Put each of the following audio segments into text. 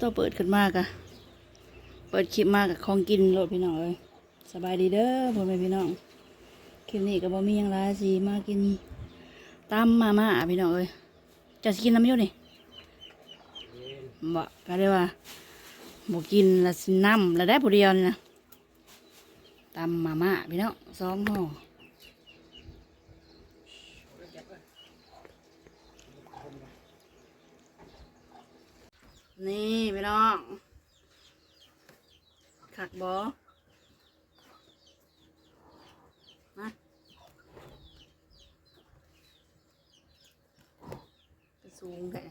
ตัวเปิดขึ้นมากอะเปิดคลิปมากกับของกินโลดพี่น้องเลยสบายดีเด้อพ่อแม่พี่น้องคลิปนี้ก็บ่มียังไรสิมากินตำมาม่าพี่น้องเอ้ยจะกินน้ำยุ่นี่บ่ก็ได้ว่าบ่กินละสิน้ำละได้ผู้เดียวนี่นะตำมาม่าพี่น้องสองห่อ นี่พี่น้องขักบ่มาสูงแค่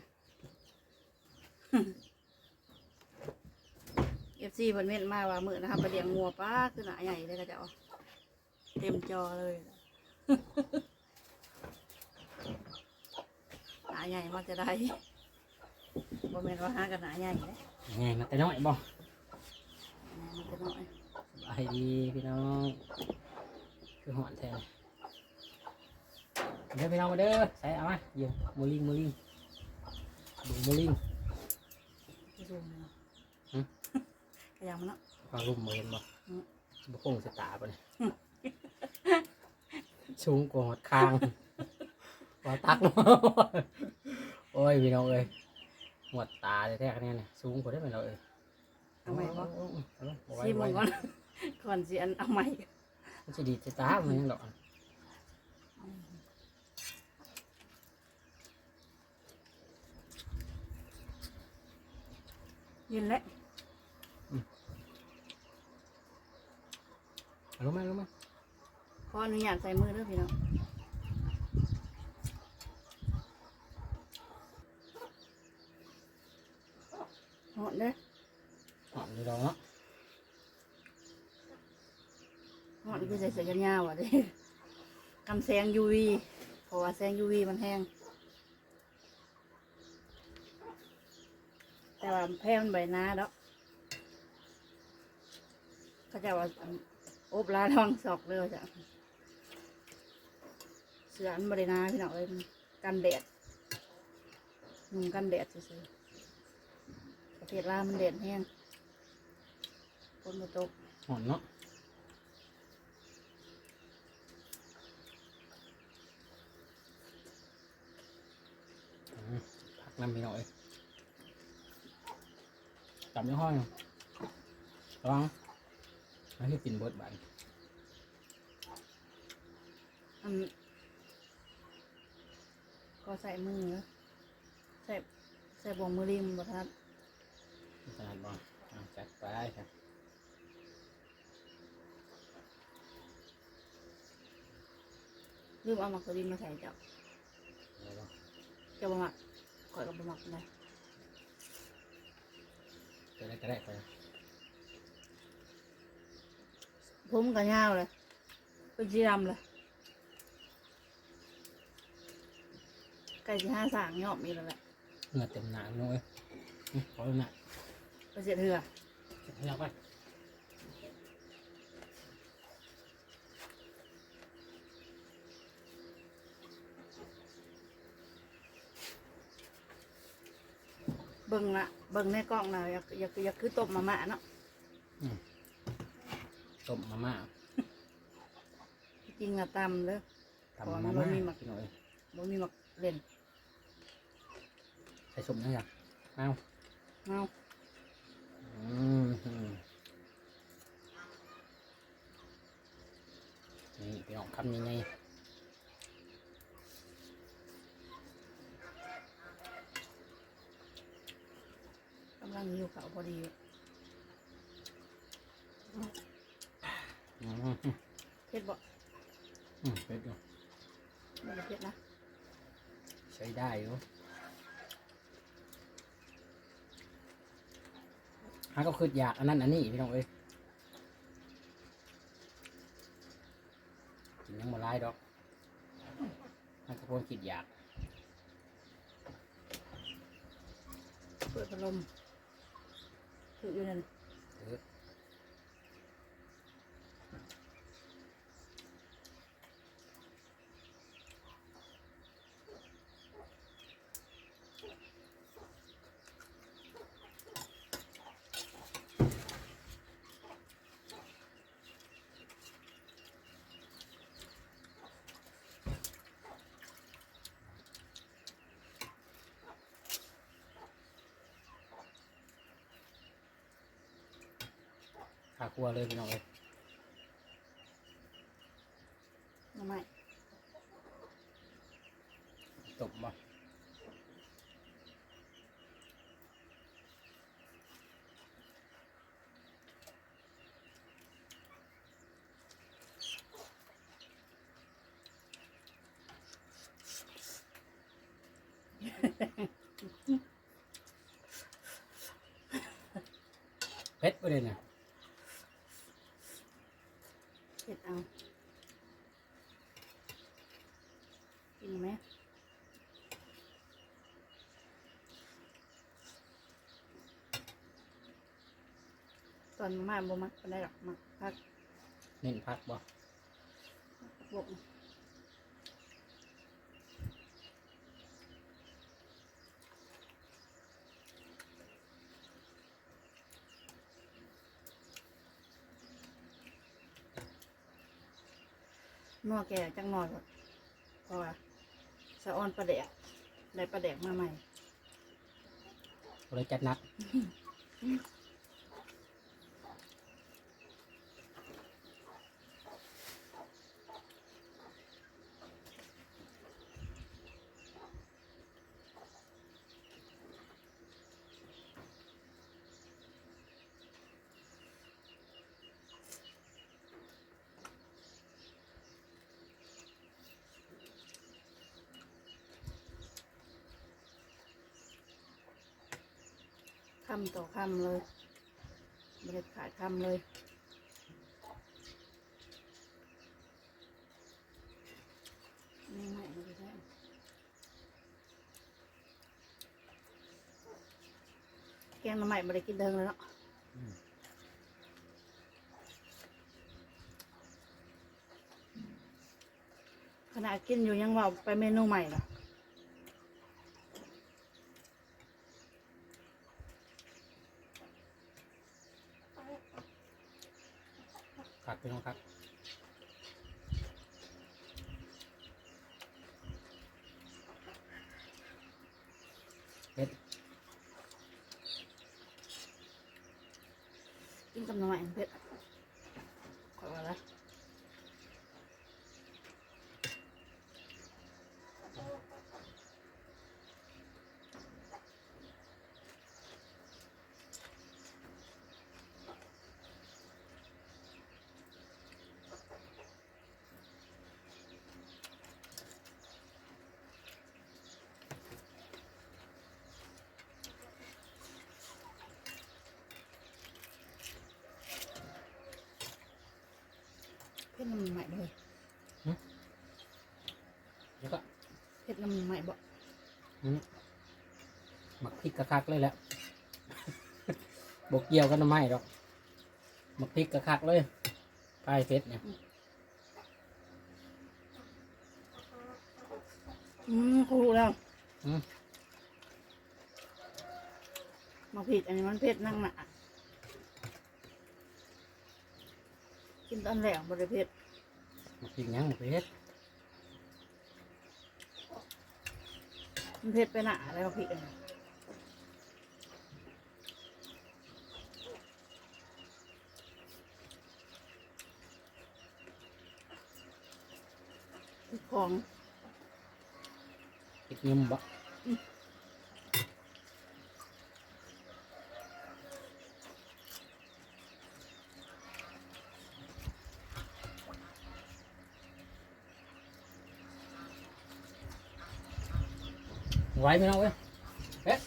เอฟซีเพิ่นเม่นมาว่ามือนะครับไปเลี้ยงงัวป้าคือหนาใหญ่เลยก็จะเอาเต็มจอเลยหนาใหญ่มันจะได้ บ่แม่นว่าหากันหนาใหญ่เลยไงมาแต่น้อยบ่มันจะน้อยสบายดีพี่น้องคือหอนแทนเด้อพี่น้องมาเด้อใส่เอามาอยู่มูลิงมูลิงดูมูลิงที่สูงเลยเนาะหึกระยังมันเนาะฟังรูปมือเห็นบ่อืมบุคงสตาร์ปะเนี่ยสูงกว่าหอดคางว่าตักลงมาโอ้ยพี่น้องเอ้ย หมดตาแท้ๆเนี่ยเนี่ยสูงกว่าได้ไหมเราเอ้ยเอาใหม่บ่เอาเอาเอาเอาซีไว้มึงไว้ก่อนก่อนสิอันเอาใหม่มันจะดีจะตามันยังดอกยินแล้วรู้ไหมรู้ไหมขออนุญาตใส่มือเด้อพี่น้องหอดเด้อ หอมดีดอกเนาะ หอดคือใส่เสื้ อกันยาวอะเด้กันแสง UV เพราะว่าแสง UV มันแห้ง แต่ว่าแพ้มันใบหน้าแล้วเขาจะว่าอบลาทองศอกเลยจ้ะเสือมันใบหน้าพี่น้องเอ้ยมันกันแดดนุ่งกันแดดซื่อๆ ประเทศลาวมันแดดแห้งฝนมาตกหอมเนาะอืมผักน้ำพี่น้องเอ้ยจับยี่ห้อยระวังอันนี้กินเบิดบานอันก็ใส่มือนะใส่ใส่บวงมือริมบทัด ขนาดบ่เอาจัดไปครับลืมเอาหมักตัวดินมาใส่เจ้าเอาบ่เจ้าบะหมักก่อยกับบะหมักเลยจะได้ก็ได้ไปผมก็ยาวเลยเป็นสีดำเลยไก่ที่ห้าสางยอบมีแล้วแหละเหงื่อเต็มหนังน้อยอื้อขอดูหนัก ไปเสียเถื่อให้เราไปเบิ่งละเบิ่งในกล้องนะอยากอยากอยากคือต้มมาม่าเนาะต้มมาม่าจริงอะตำเลยทำมาม่าพี่น้อยบ่มีหมักเล่นใส่สมยังไงเอาเมาอืมอืม นี่พี่น้องคำยังไงกำลังหิวข้าวพอดีเผ็ดบ่เป็ดอยู่ไม่เผ็ดนะ ใช้ได้อยู่ ฮะก็คืออยากอันนั้นอันนี้พี่น้องเอ้ยกินยังบ่ไล่ดอกฮะก็ควรคิดอยาก เปิดพัดลมคืออยู่นั่น เออ ขาครัวเลยพี่น้องเอ้ยหน่อไม้ตบมาเผ็ดประเด็นน่ะ เผ็ดเอากินไหมต อนมาบ่มักปานใดหรอกมักพักเน้นพักบ่บกนัวแก่จังหน่อยก่อนเพราะว่าสะออนประเดกได้ประเดกมาใหม่เลยจัดหนัก คำต่อคำเลยบริขาดคำเลยนี่ใหม่ไม่ได้แกงมาใหม่บริกินเดิงเลยเนาะขณะกินอยู่ยังว่าไปเมนูใหม่ล่ะ คักพี่น้องคัก เผ็ด กินกับหน่อไม้เผ็ดขอว่าละเผ็ดน้ำใหม่เลย แล้วก็ เผ็ดน้ำ ใหม่บ่อืมหมักพริกกระคักเลยแหละบกเกี่ยวกันทำไมหรอกหมักพริกกระคักเลยปลายเผ็ดเนี่ยอืมกูรู้แล้วอืมมาผิดอันนี้มันเผ็ดนั่งหนากินตอนแรกบริเผ็ดหมักพริกหยังหมักเผ็ด มันเผ็ดไปหนาอะไรมาผิดอันนี้พริกของพริกยิ้มบ่ ไหวไหมน้องเว้ยเอ๊ะ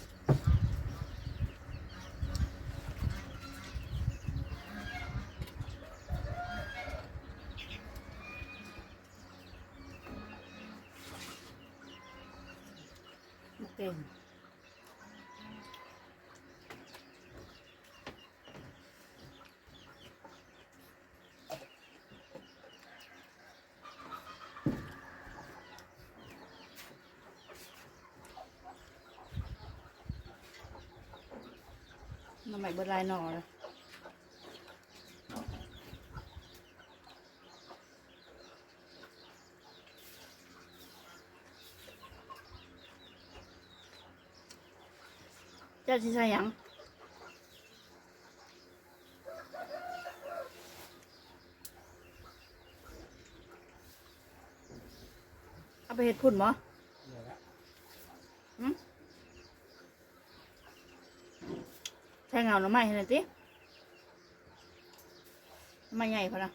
ใหม่เบิดลายหน่อเลยเจ้าสิใส่ยังเอาไปเห็ดพุ่นมั้ หน่อไม้เห็นไหมติหน่อไม้ใหญ่พอละ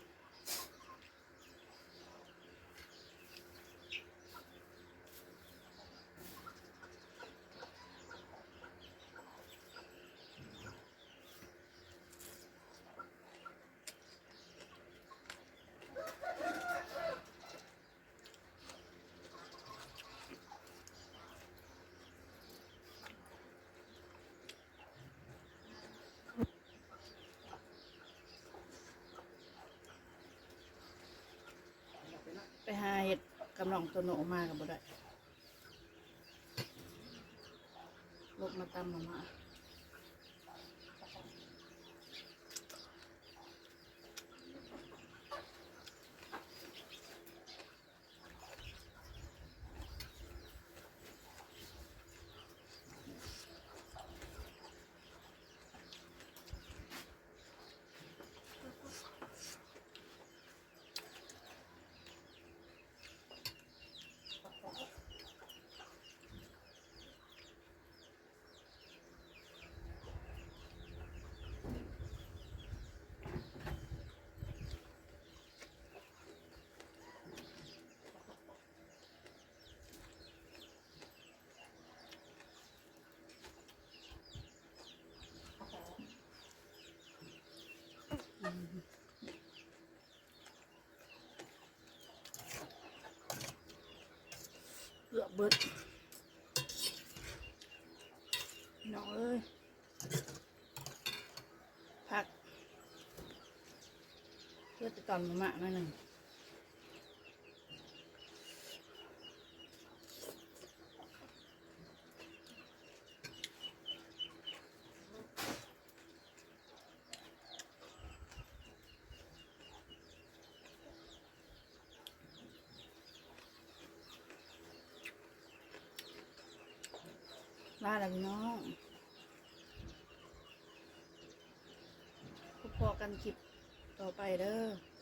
กำลังตัวโหนมากับบ่ได้ลกมาตำมามา เบิดน้องเอ้ยพักเพื่อจะตอนมะมาหน่อยหนึ่ง ลาแล้วพี่น้องพบกันคลิปต่อไปเด้อ